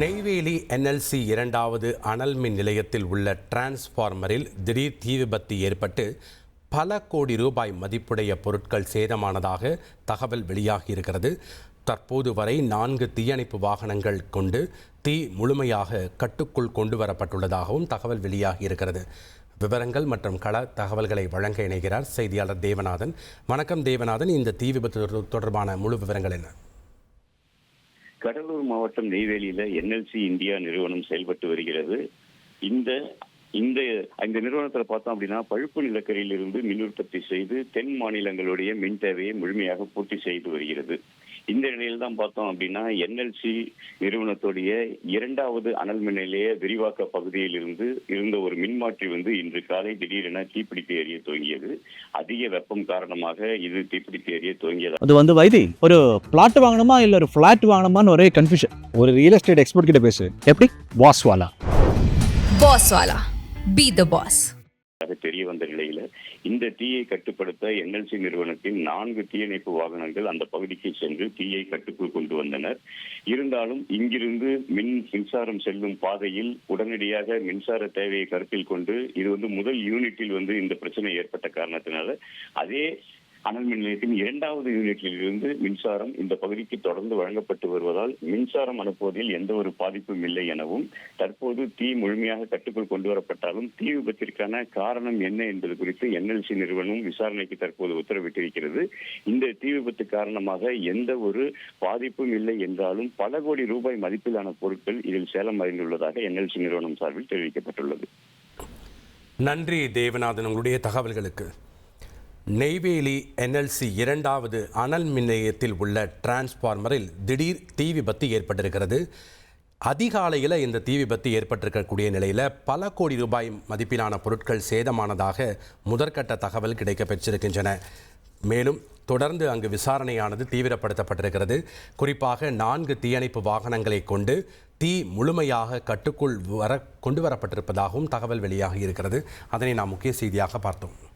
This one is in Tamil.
நெய்வேலி என்எல்சி இரண்டாவது அனல் மின் நிலையத்தில் உள்ள டிரான்ஸ்ஃபார்மரில் திடீர் தீ விபத்து ஏற்பட்டு பல கோடி ரூபாய் மதிப்புடைய பொருட்கள் சேதமானதாக தகவல் வெளியாகியிருக்கிறது தற்போது வரை நான்கு தீயணைப்பு வாகனங்கள் கொண்டு தீ முழுமையாக கட்டுக்குள் கொண்டு வரப்பட்டுள்ளதாகவும் தகவல் வெளியாகியிருக்கிறது விவரங்கள் மற்றும் கள தகவல்களை வழங்க இணைகிறார் செய்தியாளர் தேவநாதன். வணக்கம் தேவநாதன். இந்த தீ விபத்து தொடர்பான முழு விவரங்கள் என்ன? கடலூர் மாவட்டம் நெய்வேலியில என்எல்சி இந்தியா நிறுவனம் செயல்பட்டு வருகிறது. இந்த இந்த இந்த நிறுவனத்தில் பார்த்தோம் அப்படின்னா பழுப்பு நிலக்கரியில் இருந்து மின் உற்பத்தி செய்து தென் மாநிலங்களுடைய மின் தேவையை முழுமையாக பூர்த்தி செய்து வருகிறது. தான் பார்த்தோம் அப்படின்னா என்எல்சி நிறுவனத்துடைய இரண்டாவது அனல் மின் நிலைய விரிவாக்க பகுதியில் இருந்து இருந்த ஒரு மின்மாற்றி வந்து இன்று காலை திடீரென தீப்பிடித்து எரிய துவங்கியது. அதிக வெப்பம் காரணமாக இது தீப்பிடித்து எரிய துவங்கியது அது வந்து வைதி ஒரு பிளாட் வாங்கணுமா இல்ல ஒரு ஃபிளாட் வாங்கணுமான்னு ஒரே கன்ஃபியூஷன் ஒரு ரியல் எஸ்டேட் எக்ஸ்பர்ட் கிட்ட பேசு. எப்படி? Wala. Be the boss. அது தெரிய வந்த நிலையில இந்த தீயை கட்டுப்படுத்த என்எல்சி நிறுவனத்தின் நான்கு தீயணைப்பு வாகனங்கள் அந்த பகுதிக்கு சென்று தீயை கட்டுக்குள் கொண்டு வந்தனர். இருந்தாலும் இங்கிருந்து மின் மின்சாரம் செல்லும் பாதையில் உடனடியாக மின்சார தேவையை கருத்தில் கொண்டு இது வந்து முதல் யூனிட்டில் வந்து இந்த பிரச்சனை ஏற்பட்ட காரணத்தினால அதே அனல் மின் நிலையத்தின் இரண்டாவது யூனிட்டில் இருந்து மின்சாரம் இந்த பகுதிக்கு தொடர்ந்து வழங்கப்பட்டு வருவதால் மின்சாரம் அனுப்புவதில் எந்த ஒரு பாதிப்பும் இல்லை எனவும் தற்போது தீ முழுமையாக கட்டுக்குள் கொண்டு வரப்பட்டாலும் தீ விபத்திற்கான காரணம் என்ன என்பது குறித்து என்எல்சி நிறுவனம் விசாரணைக்கு தற்போது உத்தரவிட்டிருக்கிறது. இந்த தீ விபத்து காரணமாக எந்த ஒரு பாதிப்பும் இல்லை என்றாலும் பல கோடி ரூபாய் மதிப்பிலான பொருட்கள் இதில் சேலம் அறிந்துள்ளதாக என்எல்சி நிறுவனம் சார்பில் தெரிவிக்கப்பட்டுள்ளது. நன்றி தேவநாதன் உங்களுடைய தகவல்களுக்கு. நெய்வேலி என்எல்சி இரண்டாவது அனல் மின் நிலையத்தில் உள்ள டிரான்ஸ்ஃபார்மரில் திடீர் தீ விபத்து ஏற்பட்டிருக்கிறது. அதிகாலையில் இந்த தீ விபத்து ஏற்பட்டிருக்கக்கூடிய நிலையில் பல கோடி ரூபாய் மதிப்பிலான பொருட்கள் சேதமானதாக முதற்கட்ட தகவல் கிடைக்க பெற்றிருக்கின்றன மேலும் தொடர்ந்து அங்கு விசாரணையானது தீவிரப்படுத்தப்பட்டிருக்கிறது. குறிப்பாக நான்கு தீயணைப்பு வாகனங்களை கொண்டு தீ முழுமையாக கட்டுக்குள் வர கொண்டு வரப்பட்டிருப்பதாகவும் தகவல் வெளியாகி இருக்கிறது. அதனை நாம் முக்கிய செய்தியாக பார்த்தோம்.